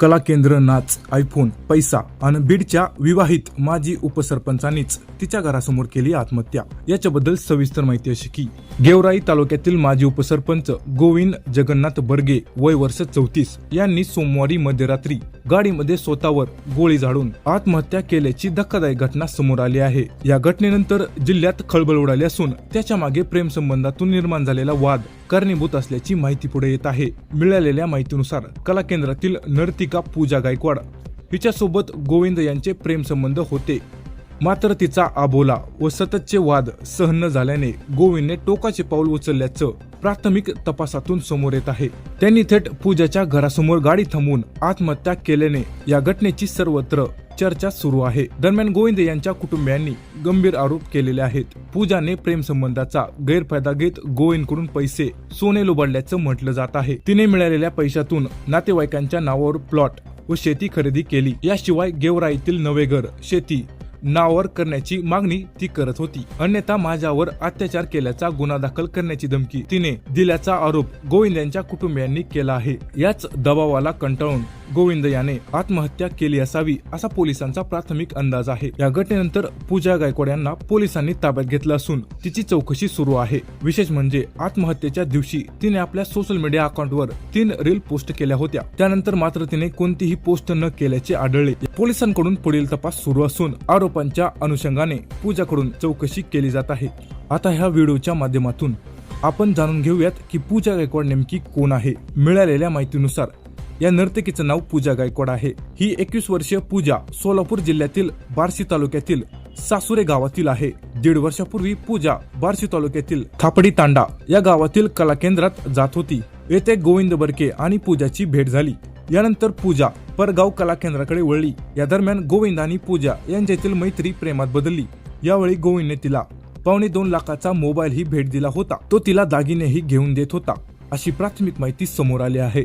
कला केंद्र नाच आयफोन पैसा आणि बीडच्या विवाहित माजी उपसरपंचांनीच तिच्या घरासमोर केली आत्महत्या. याच्याबद्दल सविस्तर माहिती अशी की गेवराई तालुक्यातील माजी उपसरपंच गोविंद जगन्नाथ बर्गे वय वर्ष चौतीस यांनी सोमवारी मध्यरात्री गाडीमध्ये स्वतःवर गोळी झाडून आत्महत्या केल्याची धक्कादायक घटना समोर आली आहे. या घटनेनंतर जिल्ह्यात खळबळ उडाली असून त्याच्यामागे प्रेम संबंधातून निर्माण झालेला वाद कारणीभूत असल्याची माहिती पुढे येत आहे. मिळालेल्या माहितीनुसार कला केंद्रातील नर्तिका पूजा गायकवाड हिच्यासोबत गोविंद यांचे प्रेम संबंध होते. मात्र तिचा आबोला व सततचे वाद सहन न झाल्याने गोविंदने टोकाचे पाऊल उचलल्याचं प्राथमिक तपासातून समोर येत आहे. त्यांनी थेट पूजाच्या घरासमोर गाडी थांबवून आत्महत्या केल्याने या घटनेची सर्वत्र चर्चा सुरू आहे. दरम्यान गोविंद यांच्या कुटुंबियांनी गंभीर आरोप केलेले आहेत. पूजाने प्रेम संबंधाचा गैरफायदा घेत गोविंदकडून पैसे सोने लुबाडल्याचं म्हटलं जात आहे. तिने मिळालेल्या पैशातून नातेवाईकांच्या नावावर प्लॉट व शेती खरेदी केली. याशिवाय गेवराईतील नवे घर शेती नावावर करण्याची मागणी ती करत होती. अन्यथा माझ्यावर अत्याचार केल्याचा गुन्हा दाखल करण्याची धमकी तिने दिल्याचा आरोप गोविंद यांच्या कुटुंबियांनी केला आहे. याच दबावाला कंटाळून गोविंद याने आत्महत्या केली असावी असा पोलिसांचा प्राथमिक अंदाज आहे. या घटनेनंतर पूजा गायकवाड यांना पोलिसांनी ताब्यात घेतलं असून तिची चौकशी सुरू आहे. विशेष म्हणजे आत्महत्येच्या दिवशी तिने आपल्या सोशल मीडिया अकाउंटवर तीन रील पोस्ट केल्या होत्या. त्यानंतर मात्र तिने कोणतीही पोस्ट न केल्याचे आढळले. पोलिसांकडून पुढील तपास सुरू असून आरोपांच्या अनुषंगाने पूजाकडून चौकशी केली जात आहे. आता ह्या व्हिडिओच्या माध्यमातून आपण जाणून घेऊयात की पूजा गायकवाड नेमकी कोण आहे. मिळालेल्या माहितीनुसार या नर्तकीचं नाव पूजा गायकवाड आहे. ही एकवीस वर्षीय पूजा सोलापूर जिल्ह्यातील बार्शी तालुक्यातील सासुरे गावातील आहे. दीड वर्षापूर्वी पूजा बार्शी तालुक्यातील थापडी तांडा या गावातील कला केंद्रात जात होती. येथे गोविंद बरके आणि पूजाची भेट झाली. यानंतर पूजा परगाव कला केंद्राकडे वळली. या दरम्यान गोविंद आणि पूजा यांच्यातील मैत्री प्रेमात बदलली. यावेळी गोविंदने तिला पावणे दोन लाखाचा मोबाईल ही भेट दिला होता. तो तिला दागिनेही घेऊन देत होता. अशी प्राथमिक माहिती समोर आली आहे.